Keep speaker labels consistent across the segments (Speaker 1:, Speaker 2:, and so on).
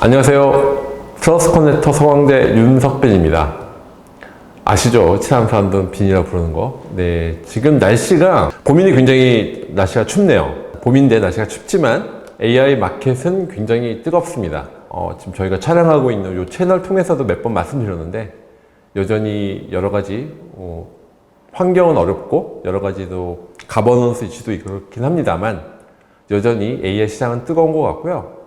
Speaker 1: 안녕하세요. 트러스 커넥터 서강대 윤석빈입니다. 아시죠? 친한 사람들은 빈이라 부르는 거. 네. 지금 날씨가, 고민이 굉장히 날씨가 춥네요. 봄인데 날씨가 춥지만 AI 마켓은 굉장히 뜨겁습니다. 어, 지금 저희가 촬영하고 있는 이 채널 통해서도 몇 번 말씀드렸는데 여전히 여러 가지 어, 환경은 어렵고 여러 가지도 가버넌스 이슈도 그렇긴 합니다만 여전히 AI 시장은 뜨거운 것 같고요.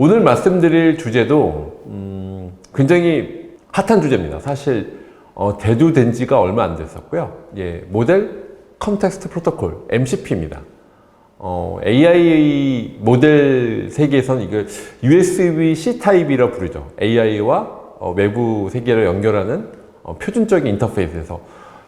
Speaker 1: 오늘 말씀드릴 주제도 음, 굉장히 핫한 주제입니다. 사실 어, 대두된 지가 얼마 안 됐었고요. 예, 모델 컨텍스트 프로토콜 MCP입니다. 어, AI 모델 세계에서는 이걸 USB-C 타입이라 부르죠. AI와 어, 외부 세계를 연결하는 어, 표준적인 인터페이스에서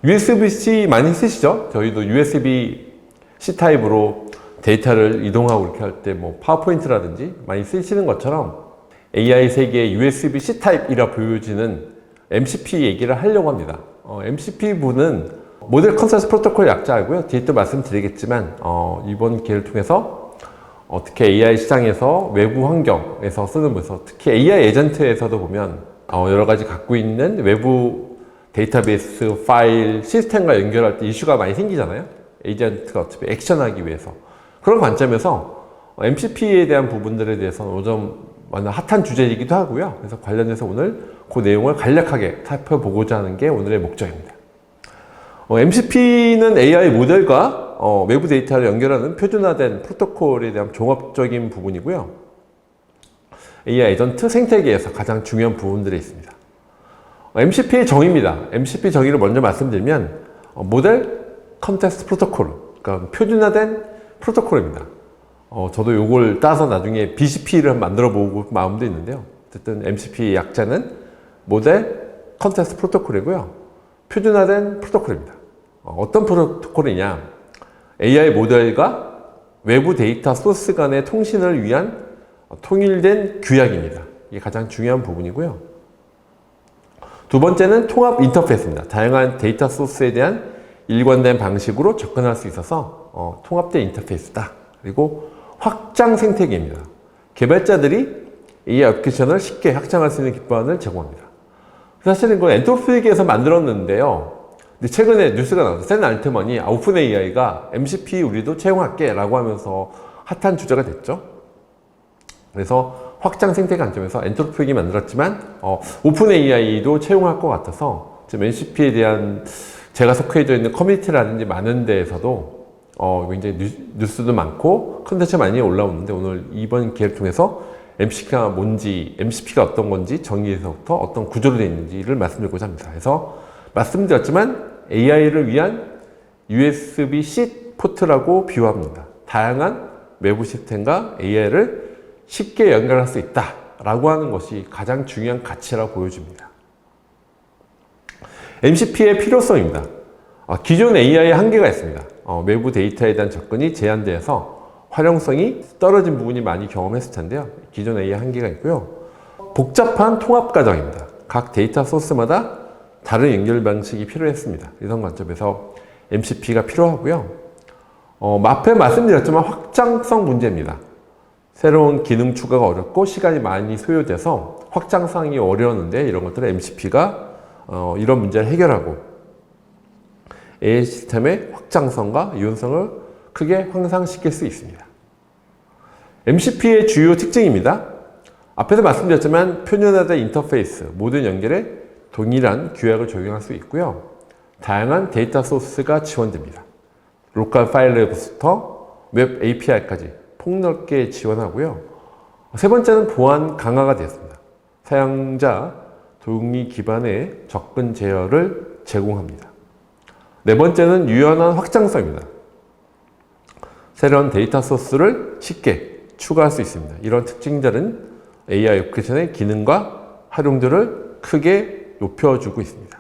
Speaker 1: USB-C 많이 쓰시죠? 저희도 USB-C 타입으로 데이터를 이동하고 이렇게 할 때 뭐 파워포인트라든지 많이 쓰시는 것처럼 AI 세계의 USB-C 타입이라 보여지는 MCP 얘기를 하려고 합니다. 어, MCP 분은 모델 컨센스 프로토콜 약자이고요. 뒤에 또 말씀드리겠지만 어, 이번 기회를 통해서 어떻게 AI 시장에서 외부 환경에서 쓰는 것에서 특히 AI 에이전트에서도 보면 어, 여러 가지 갖고 있는 외부 데이터베이스 파일 시스템과 연결할 때 이슈가 많이 생기잖아요. 에이전트가 어차피 액션하기 위해서 그런 관점에서 MCP에 대한 부분들에 대해서는 요즘 완전 핫한 주제이기도 하고요. 그래서 관련해서 오늘 그 내용을 간략하게 살펴보고자 하는 게 오늘의 목적입니다. 어, MCP는 AI 모델과 어, 외부 데이터를 연결하는 표준화된 프로토콜에 대한 종합적인 부분이고요. AI 에이전트 생태계에서 가장 중요한 부분들이 있습니다. 어, MCP의 정의입니다. MCP 정의를 먼저 말씀드리면 어, 모델 컨텍스트 프로토콜, 그러니까 표준화된 프로토콜입니다. 어, 저도 이걸 따서 나중에 BCP를 만들어 보고 마음도 있는데요. 어쨌든 MCP 약자는 모델 컨텍스트 프로토콜이고요. 표준화된 프로토콜입니다. 어, 떤 프로토콜이냐? AI 모델과 외부 데이터 소스 간의 통신을 위한 통일된 규약입니다. 이게 가장 중요한 부분이고요. 두 번째는 통합 인터페이스입니다. 다양한 데이터 소스에 대한 일관된 방식으로 접근할 수 있어서 어, 통합된 인터페이스다. 그리고 확장 생태계입니다. 개발자들이 AI 애플리케이션을 쉽게 확장할 수 있는 기반을 제공합니다. 사실은 이건 엔트로피에서 만들었는데요. 근데 최근에 뉴스가 나왔어요. 샌 알트먼이 아, 오픈 AI가 MCP 우리도 채용할게 라고 하면서 핫한 주제가 됐죠. 그래서 확장 생태 관점에서 엔트로피에 만들었지만 어, 오픈 AI도 채용할 것 같아서 지금 MCP에 대한 제가 속해져 있는 커뮤니티라든지 많은 데에서도 어, 굉장히 뉴 스도 많고 컨텐츠 많이 올라오는데 오늘 이번 기회를 통해서 MCP가 뭔지, MCP가 어떤 건지 정의에서부터 어떤 구조로 되어 있는지를 말씀드리고자 합니다. 그래서 말씀드렸지만 AI를 위한 USB-C 포트라고 비유합니다. 다양한 외부 시스템과 AI를 쉽게 연결할 수 있다라고 하는 것이 가장 중요한 가치라고 보여집니다. MCP의 필요성입니다. 어, 기존 AI의 한계가 있습니다. 어, 외부 데이터에 대한 접근이 제한돼서 활용성이 떨어진 부분이 많이 경험했을 텐데요. 기존 AI 한계가 있고요. 복잡한 통합 과정입니다. 각 데이터 소스마다 다른 연결 방식이 필요했습니다. 이런 관점에서 MCP가 필요하고요. 어, 앞에 말씀드렸지만 확장성 문제입니다. 새로운 기능 추가가 어렵고 시간이 많이 소요돼서 확장성이 어려웠는데 이런 것들을 MCP가 어, 이런 문제를 해결하고 AI 시스템의 확장성과 유연성을 크게 향상시킬 수 있습니다. MCP의 주요 특징입니다. 앞에서 말씀드렸지만 표준화된 인터페이스, 모든 연결에 동일한 규약을 적용할 수 있고요. 다양한 데이터 소스가 지원됩니다. 로컬 파일부터 웹 API까지 폭넓게 지원하고요. 세 번째는 보안 강화가 되었습니다. 사용자 동의 기반의 접근 제어를 제공합니다. 네 번째는 유연한 확장성입니다. 새로운 데이터 소스를 쉽게 추가할 수 있습니다. 이런 특징들은 AI 애플리케이션의 기능과 활용도를 크게 높여주고 있습니다.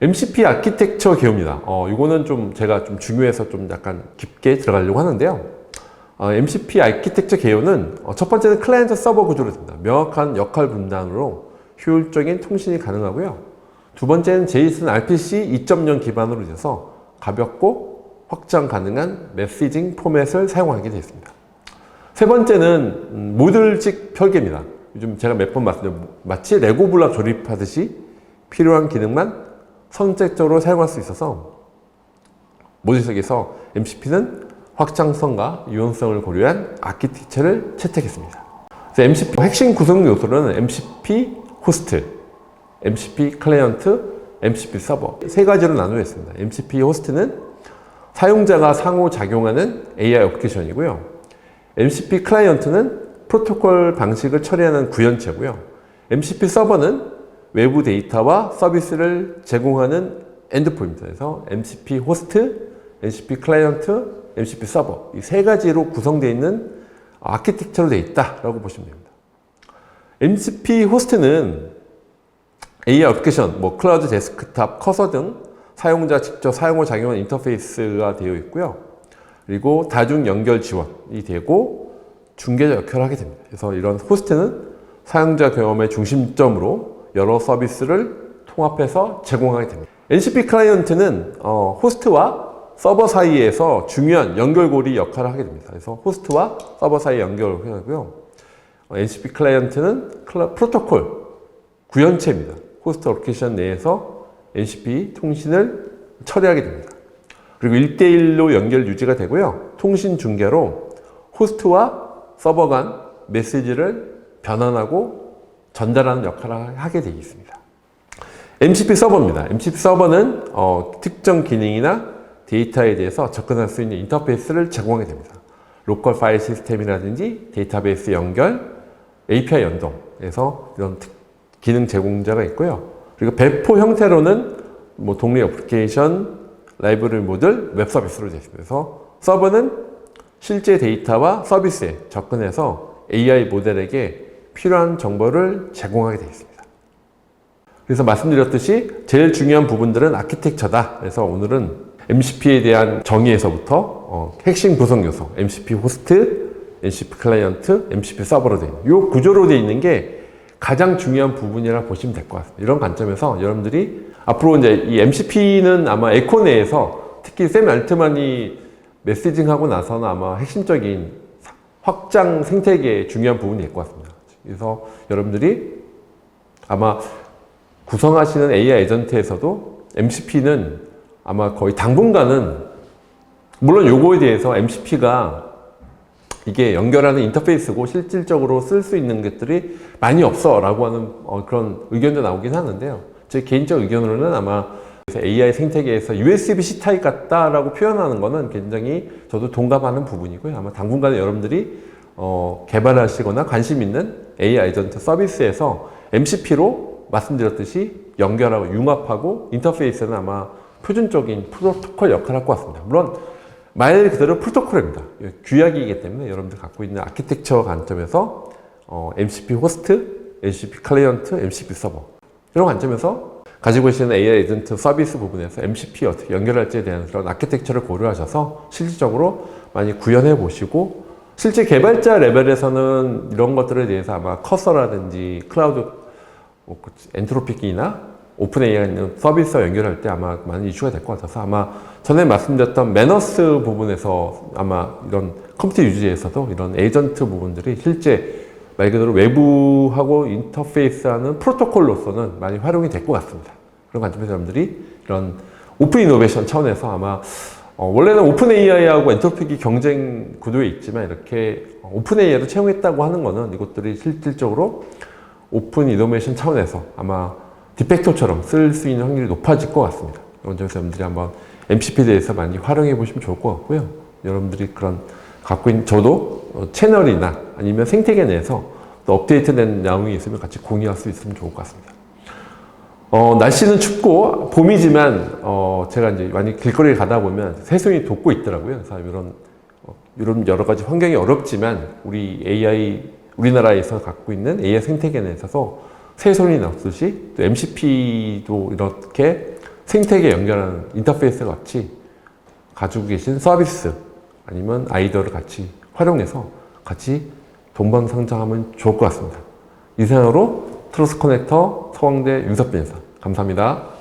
Speaker 1: MCP 아키텍처 개요입니다. 어, 이거는 좀 제가 좀 중요해서 좀 약간 깊게 들어가려고 하는데요. 어, MCP 아키텍처 개요는 어, 첫 번째는 클라이언트 서버 구조로 됩니다. 명확한 역할 분담으로 효율적인 통신이 가능하고요. 두 번째는 JSON RPC 2.0 기반으로 돼서 가볍고 확장 가능한 메시징 포맷을 사용하게 되어 있습니다. 세 번째는 음, 모듈식 설계입니다. 요즘 제가 몇 번 말씀드린 마치 레고 블락 조립하듯이 필요한 기능만 선택적으로 사용할 수 있어서 모든 속에서 MCP는 확장성과 유연성을 고려한 아키텍처를 채택했습니다. 그래서 MCP 핵심 구성 요소는 MCP 호스트, MCP 클라이언트, MCP 서버 세 가지로 나누어 있습니다. MCP 호스트는 사용자가 상호작용하는 AI 어플리케이션이고요. MCP 클라이언트는 프로토콜 방식을 처리하는 구현체고요. MCP 서버는 외부 데이터와 서비스를 제공하는 엔드포인트 그래서 MCP 호스트, MCP 클라이언트, MCP 서버 이 세 가지로 구성되어 있는 아키텍처로 되어 있다라고 보시면 됩니다. MCP 호스트는 AI 어플리케이션, 뭐 클라우드 데스크탑, 커서 등 사용자 직접 사용을 작용하는 인터페이스가 되어 있고요. 그리고 다중 연결 지원이 되고 중개자 역할을 하게 됩니다. 그래서 이런 호스트는 사용자 경험의 중심점으로 여러 서비스를 통합해서 제공하게 됩니다. NCP 클라이언트는 어, 호스트와 서버 사이에서 중요한 연결고리 역할을 하게 됩니다. 그래서 호스트와 서버 사이 연결을 하고요. 어, NCP 클라이언트는 클라, 프로토콜 구현체입니다. 호스트 어플리케이션 내에서 NCP 통신을 처리하게 됩니다. 그리고 1대1로 연결 유지가 되고요. 통신 중계로 호스트와 서버 간 메시지를 변환하고 전달하는 역할을 하게 되어 있습니다. MCP 서버입니다. MCP 서버는 어, 특정 기능이나 데이터에 대해서 접근할 수 있는 인터페이스를 제공하게 됩니다. 로컬 파일 시스템이라든지 데이터베이스 연결, API 연동에서 이런 특- 기능 제공자가 있고요. 그리고 배포 형태로는 뭐 독립 어플리케이션, 라이브러리 모듈, 웹 서비스로 되어 있습니다. 그래서 서버는 실제 데이터와 서비스에 접근해서 AI 모델에게 필요한 정보를 제공하게 되어 있습니다. 그래서 말씀드렸듯이 제일 중요한 부분들은 아키텍처다. 그래서 오늘은 MCP에 대한 정의에서부터 어, 핵심 구성 요소, MCP 호스트, MCP 클라이언트, MCP 서버로 되어 있는 이 구조로 되어 있는 게 가장 중요한 부분이라 보시면 될 것 같습니다. 이런 관점에서 여러분들이 앞으로 이제 이 MCP는 아마 에코 내에서 특히 샘 알트만이 메시징하고 나서는 아마 핵심적인 확장 생태계의 중요한 부분이 될 것 같습니다. 그래서 여러분들이 아마 구성하시는 AI 에전트에서도 MCP는 아마 거의 당분간은 물론 요거에 대해서 MCP가 이게 연결하는 인터페이스고 실질적으로 쓸 수 있는 것들이 많이 없어 라고 하는 어, 그런 의견도 나오긴 하는데요. 제 개인적 의견으로는 아마 AI 생태계에서 USB-C 타입 같다라고 표현하는 거는 굉장히 저도 동감하는 부분이고요. 아마 당분간에 여러분들이 어, 개발하시거나 관심 있는 AI 에이전트 서비스에서 MCP로 말씀드렸듯이 연결하고 융합하고 인터페이스는 아마 표준적인 프로토콜 역할을 할 것 같습니다. 물론 말 그대로 프로토콜입니다. 규약이기 때문에 여러분들 갖고 있는 아키텍처 관점에서 어, MCP 호스트, MCP 클라이언트, MCP 서버 이런 관점에서 가지고 계시는 AI 에이전트 서비스 부분에서 MCP 어떻게 연결할지에 대한 그런 아키텍처를 고려하셔서 실질적으로 많이 구현해 보시고 실제 개발자 레벨에서는 이런 것들에 대해서 아마 커서라든지 클라우드 뭐 엔트로픽이나 오픈 AI가 있는 서비스와 연결할 때 아마 많은 이슈가 될 것 같아서 아마 전에 말씀드렸던 매너스 부분에서 아마 이런 컴퓨터 유지에서도 이런 에이전트 부분들이 실제 말 그대로 외부하고 인터페이스하는 프로토콜로서는 많이 활용이 될 것 같습니다. 그런 관점에서 여러분들이 이런 오픈 이노베이션 차원에서 아마 어, 원래는 오픈 AI하고 엔트로픽이 경쟁 구도에 있지만 이렇게 오픈 AI로 채용했다고 하는 거는 이것들이 실질적으로 오픈 이노베이션 차원에서 아마 디펙토처럼 쓸 수 있는 확률이 높아질 것 같습니다. 점에서 여러분들이 한번 MCP에 대해서 많이 활용해 보시면 좋을 것 같고요. 여러분들이 그런 갖고 있는 저도 어, 채널이나 아니면 생태계 내에서 또 업데이트된 내용이 있으면 같이 공유할 수 있으면 좋을 것 같습니다. 어, 날씨는 춥고 봄이지만 어, 제가 이제 많이 길거리를 가다 보면 새송이 돋고 있더라고요. 그래서 이런 어, 이런 여러 가지 환경이 어렵지만 우리 AI 우리나라에서 갖고 있는 AI 생태계 내에 있어서 새소리 났듯이 또 MCP도 이렇게 생태계 연결하는 인터페이스 같이 가지고 계신 서비스 아니면 아이디어를 같이 활용해서 같이 동방상장하면 좋을 것 같습니다. 이상으로 트러스 커넥터 서강대 윤석빈 사 감사합니다.